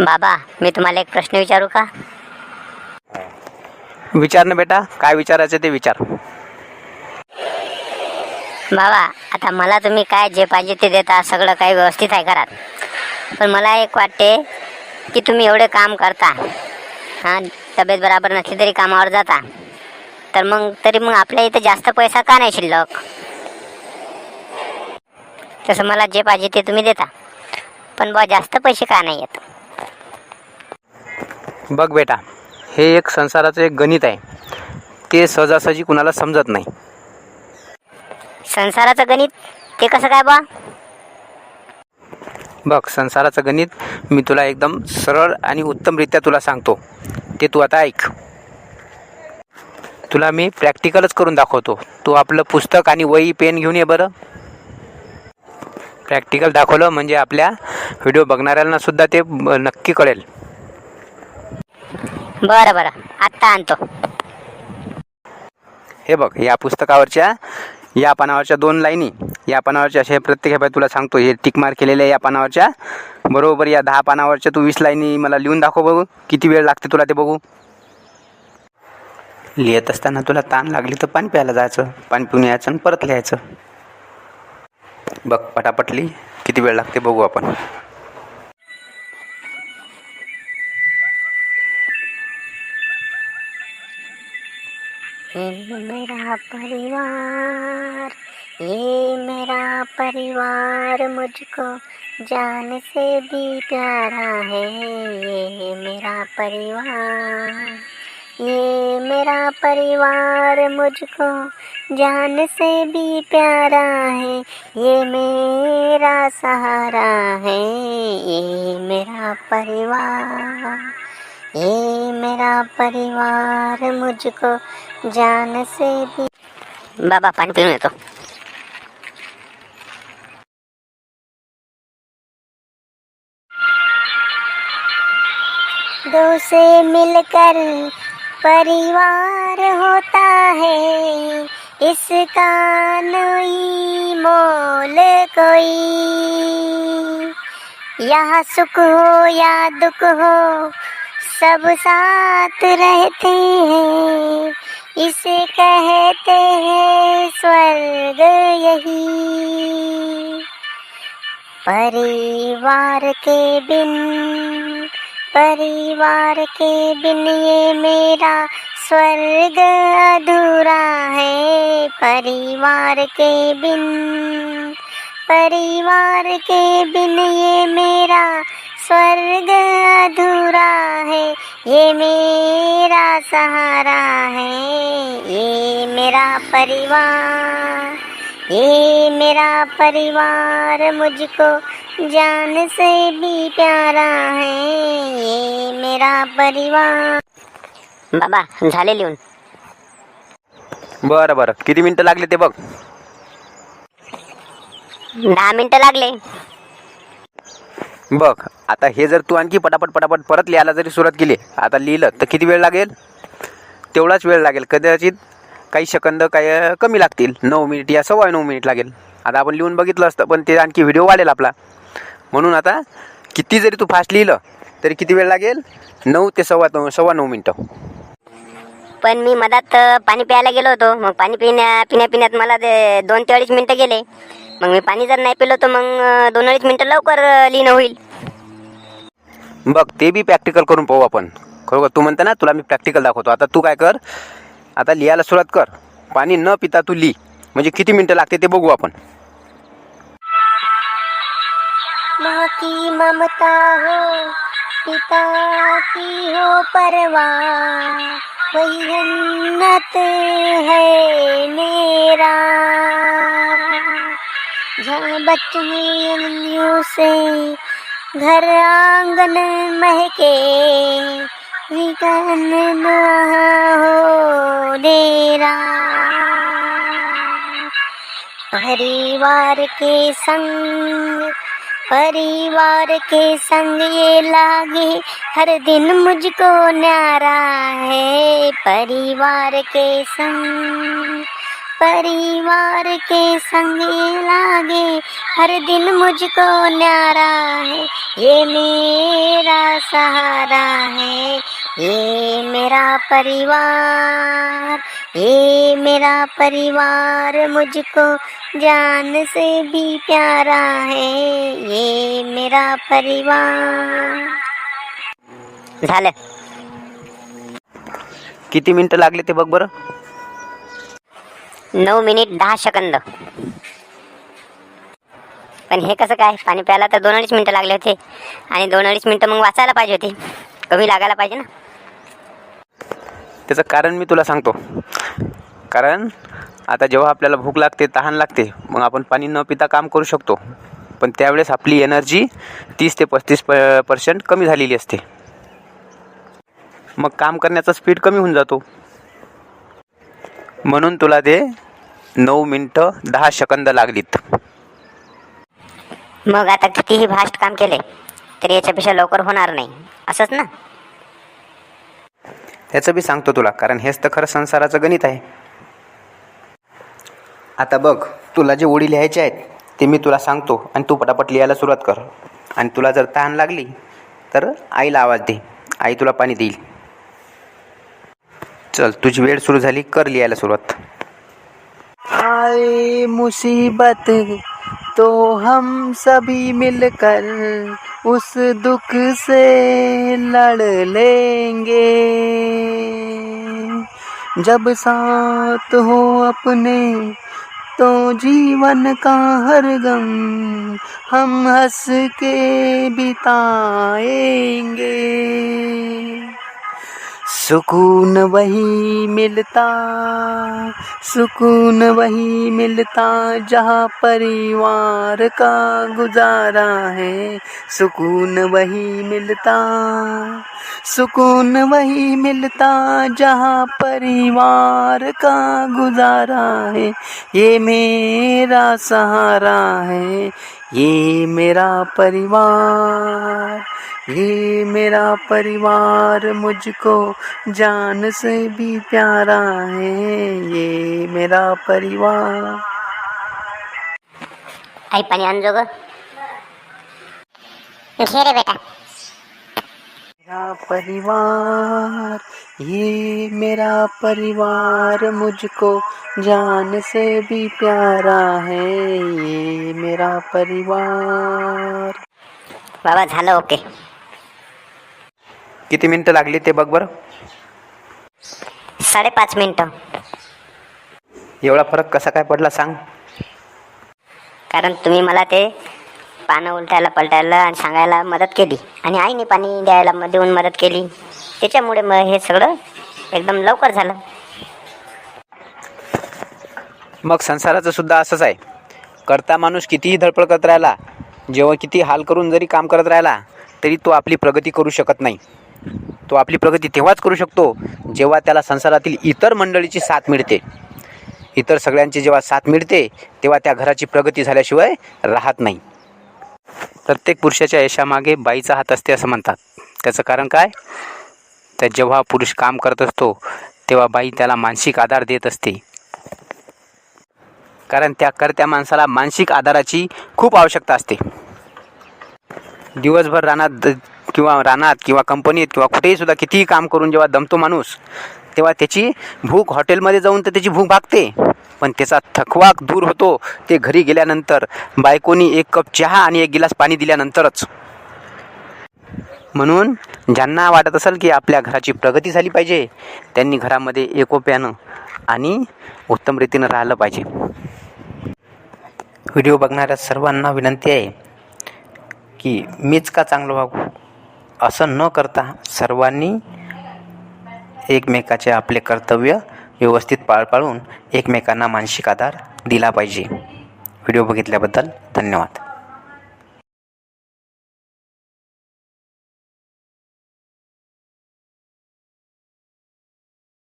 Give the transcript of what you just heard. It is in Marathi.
बाबा मी तुम्हाला एक प्रश्न विचारू का? विचार ना बेटा काय विचारायचं ते विचार. बाबा आता मला तुम्ही काय जे पाहिजे ते देता सगळं काही व्यवस्थित आहे घरात. पण मला एक वाटते की तुम्ही एवढे काम करता हां तब्येत बराबर नसली तरी कामावर जाता. तर मग तरी मग आपल्या इथं जास्त पैसा का नाही शिल्लक? तसं मला जे पाहिजे ते तुम्ही देता. पण बा जास्त पैसे का नाही येत? बघ बेटा हे एक संसाराचं एक गणित आहे. ते सहजासहजी कुणाला समजत नाही. संसाराचं गणित? ते कसं काय बा? बघ संसाराचं गणित मी तुला एकदम सरळ आणि उत्तमरित्या तुला सांगतो. ते तू आता ऐक. तुला मी प्रॅक्टिकलच करून दाखवतो. तू आपलं पुस्तक आणि वही पेन घेऊन ये बरं. प्रॅक्टिकल दाखवलं म्हणजे आपल्या व्हिडिओ बघणाऱ्यांना सुद्धा ते ब- नक्की कळेल. बरं बरं. आत्ता आणतो. हे बघ या पुस्तकावरच्या या पानावरच्या दोन लाईनी या पानावरच्या असे प्रत्येक हे तुला सांगतो हे टिक केलेल्या या पानावरच्या. बरोबर या दहा पानावरच्या तू वीस लाईनी मला लिहून दाखव बघू. किती वेळ लागते तुला ते बघू? लिहित असताना तुला ताण लागली तर पाणी प्यायला जायचं. पाणी पिऊन यायचं आणि परत लिहायचं. बघ पटापटली किती वेळ लागते बघू आपण. मेरा परिवार, ये मेरा परिवार मुझको जान से भी प्यारा है। ये मेरा परिवार, ये मेरा परिवार मुझको जान से भी प्यारा है। ये मेरा सहारा है, ये मेरा परिवार, ये मेरा परिवार मुझको जान से भी। बाबा पानी पिऊन तो। दो से मिलकर परिवार होता है। इसका नई मोल कोई। यहाँ सुख हो या दुख हो सब साथ रहते हैं। इसे कहते हैं स्वर्ग यही। परिवार के बिन परिवार के बिन ये मेरा स्वर्ग अधूरा है। परिवार के बिन परिवार के बिन ये मेरा स्वर्ग अधूरा है। ये मेरा सहारा है ये मेरा परिवार ये मेरा परिवार मुझको जान से भी प्यारा है ये मेरा परिवार। बाबा झाले लिहून. बरं बरं. किती मिनटं लागले ते बघ. दहा मिनिटं लागले. बघ आता हे जर तू आणखी पटापट पटापट परत लिहायला जरी सुरुवात केली आता लिहिलं तर किती वेळ लागेल? तेवढाच वेळ लागेल. कदाचित काही सेकंद काय कमी लागतील. नऊ मिनिट या सव्वा नऊ मिनिट लागेल. आता आपण लिहून बघितलं असतं पण ते आणखी व्हिडिओ वाढेल आपला. म्हणून आता किती जरी तू फास्ट लिहिलं तरी किती वेळ लागेल? नऊ ते सव्वा नऊ सव्वा नऊ मिनटं. पण मी मधात पाणी प्यायला गेलो होतो. मग पाणी पिण्या पिण्या पिण्यात मला ते दोन ते अडीच मिनटं गेले. मग मी पाणी जर नाही पिलं तर मग दोन अडीच मिनटं लवकर लिहिणं होईल. बघ ते बी प्रॅक्टिकल करून पाहू आपण. खरोखर तू म्हणता ना तुला मी प्रॅक्टिकल दाखवतो. आता तू काय कर? आता लिहायला सुरुवात कर. पाणी न पिता तू लिही. म्हणजे किती मिनटं लागते ते बघू आपण. की ममता हो पिता की हो परवाह वही जन्नत है मेरा. जहाँ बच्चों से घर आंगन महके विकन हो डेरा परिवार के संग परिवार के संग ये लागे हर दिन मुझको न्यारा है। परिवार के संग परिवार के संग लागे, हर दिन मुझको न्यारा है। ये मेरा सहारा है। ये मेरा परिवार, ये मेरा परिवार मुझको जान से भी प्यारा है। ये मेरा परिवार। झालं। किती मिनटं लागले ते बघ बरं. नऊ मिनिट दहा सेकंद. पण हे कसं काय? पाणी प्यायला तर दोन अडीच मिनटं लागले होते. आणि दोन अडीच मिनटं मग वाचायला पाहिजे होती. कमी लागायला पाहिजे ना. त्याचं कारण मी तुला सांगतो. कारण आता जेव्हा आपल्याला भूक लागते तहान लागते मग आपण पाणी न पिता काम करू शकतो. पण त्यावेळेस आपली एनर्जी तीस ते पस्तीस प पर्सेंट कमी झालेली असते. मग काम करण्याचा स्पीड कमी होऊन जातो. म्हणून तुला ते नऊ मिनटं दहा सेकंद लागलीत. मग आता कितीही फास्ट काम केले तरी याच्यापेक्षा लवकर होणार नाही. असंच ना? त्याचं बी सांगतो तुला कारण हेच तर खरं संसाराचं गणित आहे. आता बघ तुला जे ओळी लिहायचे आहेत ते मी तुला सांगतो आणि तू पटापट लिहायला सुरुवात कर. आणि तुला जर तहान लागली तर आईला आवाज दे. आई तुला पाणी देईल. चल तुझी वेळ सुरू झाली कर लिहायला सुरुवात. आए मुसीबत तो हम सभी मिलकर उस दुख से लड़ लेंगे। जब साथ हो अपने तो जीवन का हर गम हम हंस के बिताएंगे। सुकून वही मिलता सुकून वही मिलता जहाँ परिवार का गुजारा है। सुकून वही मिलता सुकून वही मिलता जहाँ परिवार का गुजारा है। ये मेरा सहारा है ये मेरा परिवार ये मेरा परिवार मुझको जान से भी प्यारा है। ये मेरा परिवार। आई पाणी आणजो ग घे रे बेटा। मेरा परिवार ये मेरा परिवार मुझको जान से भी प्यारा है। ये मेरा परिवार। बाबा झालं ओके। किती मिनिटं लागली ते बघ बरं. साडेपाच मिनटं. एवढा फरक कसा काय पडला सांग. कारण तुम्ही मला ते पानं उलटायला पलटायला आणि सांगायला मदत केली. आणि आईने पाणी द्यायला म- देऊन मदत केली. त्याच्यामुळे मग हे सगळं एकदम लवकर झालं. मग संसाराचं सुद्धा असंच आहे. करता माणूस कितीही धडपड करत राहिला जेव्हा किती हाल करून जरी काम करत राहिला तरी तो आपली प्रगती करू शकत नाही. तो आपली प्रगती तेव्हाच करू शकतो जेव्हा त्याला संसारातील इतर मंडळीची साथ मिळते. इतर सगळ्यांची जेव्हा साथ मिळते तेव्हा त्या घराची प्रगती झाल्याशिवाय राहत नाही. प्रत्येक पुरुषाच्या यशामागे बाईचा हात असते असं म्हणतात. त्याचं कारण काय? तर जेव्हा पुरुष काम करत असतो तेव्हा बाई त्याला मानसिक आधार देत असते. कारण त्या करत्या माणसाला मानसिक आधाराची खूप आवश्यकता असते. दिवसभर रानात किंवा रानात किंवा कंपनीत किंवा कुठेही सुद्धा कितीही काम करून जेव्हा दमतो माणूस तेव्हा त्याची भूक हॉटेलमध्ये जाऊन तर त्याची भूक भागते. पण त्याचा थकवाक दूर होतो. ते घरी गेल्यानंतर बायकोनी एक कप चहा आणि एक गिलास पाणी दिल्यानंतरच. म्हणून ज्यांना वाटत असेल की आपल्या घराची प्रगती झाली पाहिजे त्यांनी घरामध्ये एकोप्यानं आणि उत्तम रीतीनं राहिलं पाहिजे. व्हिडिओ बघणाऱ्या सर्वांना विनंती आहे की मीच का चांगलं वागू? असं न करता सर्वांनी एकमेकाचे आपले कर्तव्य व्यवस्थित पाळ पाळून एकमेकांना मानसिक आधार दिला पाहिजे. व्हिडिओ बघितल्याबद्दल धन्यवाद.